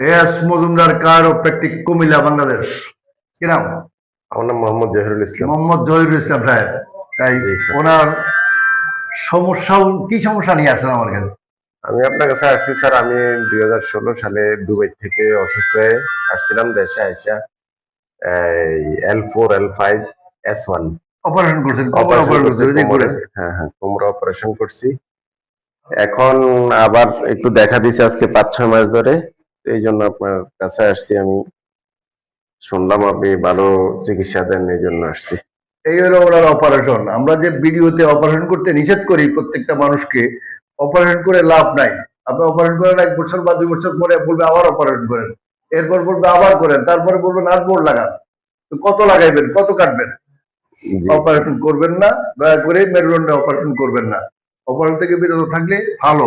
S Majumdar chiropractic Cumilla Bangladesh? কি নাম? আমার নাম মোহাম্মদ জহিরুল ইসলাম। মোহাম্মদ জহিরুল ইসলাম সাহেব। তাই ওনার সমস্যা কি সমস্যা নিয়ে আসছেন আমার কাছে আমি আপনার কাছে আসছি স্যার। আমি দুই হাজার ষোলো সালে দুবাই থেকে অসুস্থ হয়ে আসছিলাম দেশে আইসা L four L five S one. Operation করছেন হ্যাঁ হ্যাঁ কোমরে অপারেশন করছি। এখন আবার একটু দেখা দিছে আজকে পাঁচ ছয় মাস ধরে। এই জন্য আপনার কাছে আসছি আমি। শুনলাম আপনি ভালো চিকিৎসা দেন এই জন্য আসছি। এই হলো ওনার অপারেশন আমরা যে ভিডিওতে অপারেশন করতে নিষেধ করি প্রত্যেকটা মানুষকে অপারেশন করে লাভ নাই। আপনি অপারেশন করেন এক বছর বা দুই বছর পরে বলবে আবার অপারেশন করেন। এরপর বলবে আবার করেন তারপরে বলবেন আর বোর্ড লাগান। কত লাগাইবেন কত কাটবেন? অপারেশন করবেন না দয়া করে মেরুদণ্ডে অপারেশন করবেন না। অপারেশন থেকে বিরত থাকলে ভালো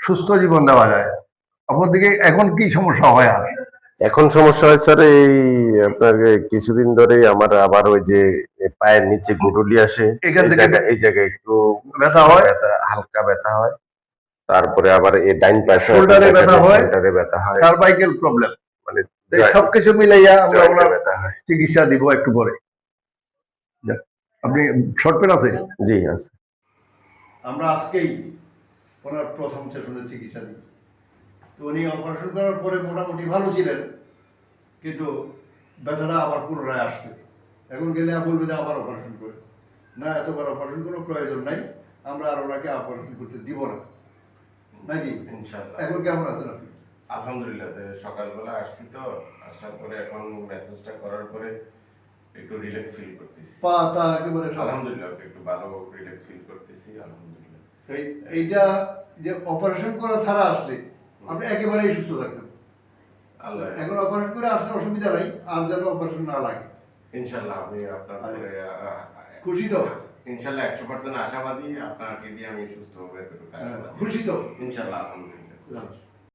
সুস্থ জীবন দেওয়া যায়। আপনার দিকে এখন কি সমস্যা হয় আর? এখন সমস্যা হয় স্যার এই আপনার কিছুদিন ধরেই আমার আবার ওই যে পায়ের নিচে গুটুলি আসে। এখান এই থেকে- এই জায়গায় একটু ব্যথা হয়? হালকা ব্যথা হয়। তারপরে আবার এই ডাইন পাশে এ ব্যথা হয়? শোল্ডারে ব্যথা হয়। সার্ভাইকেল প্রবলেম মানে সবকিছু মিলাইয়া আমরা হয়। চিকিৎসা দিব একটু পরে। যাক, আপনি শর্ট পেন আছে? জি আছে। আমরা আজকেই ওনার প্রথম সেশনে চিকিৎসা দিই। উনি অপারেশন করার পরে মোটামুটি ভালো ছিলেন। কিন্তু ব্যথাটা আবার পুনরায় আসছে। এখন গেলে বলবে যে আবার অপারেশন করে। না এতবার অপারেশন কোনো প্রয়োজন নাই। আমরা আর ওনাকে অপারেশন করতে দিব না। নাকি? এখন কেমন আছেন আপনি? আলহামদুলিল্লাহ সকালবেলা আসছি তো। আসার পরে এখন মেসেজটা করার পরে একটু রিল্যাক্স ফিল করতেছি। পা তা একেবারে আলহামদুলিল্লাহ একটু ভালো রিল্যাক্স ফিল করতেছি আলহামদুলিল্লাহ। এই এইটা যে অপারেশন করা ছাড়া আসলে আপনি একেবারেই সুস্থ থাকবেন। আল্লাহ। এখন অপারেশন করে আসার অসুবিধা নাই আর যেন অপারেশন না লাগে। ইনশাল্লাহ আপনি আপনার খুশি তো ইনশাল্লাহ একশো পার্সেন্ট আশাবাদী আপনাকে দিয়ে আমি সুস্থ হবে খুশি তো ইনশাল্লাহ আলহামদুলিল্লাহ।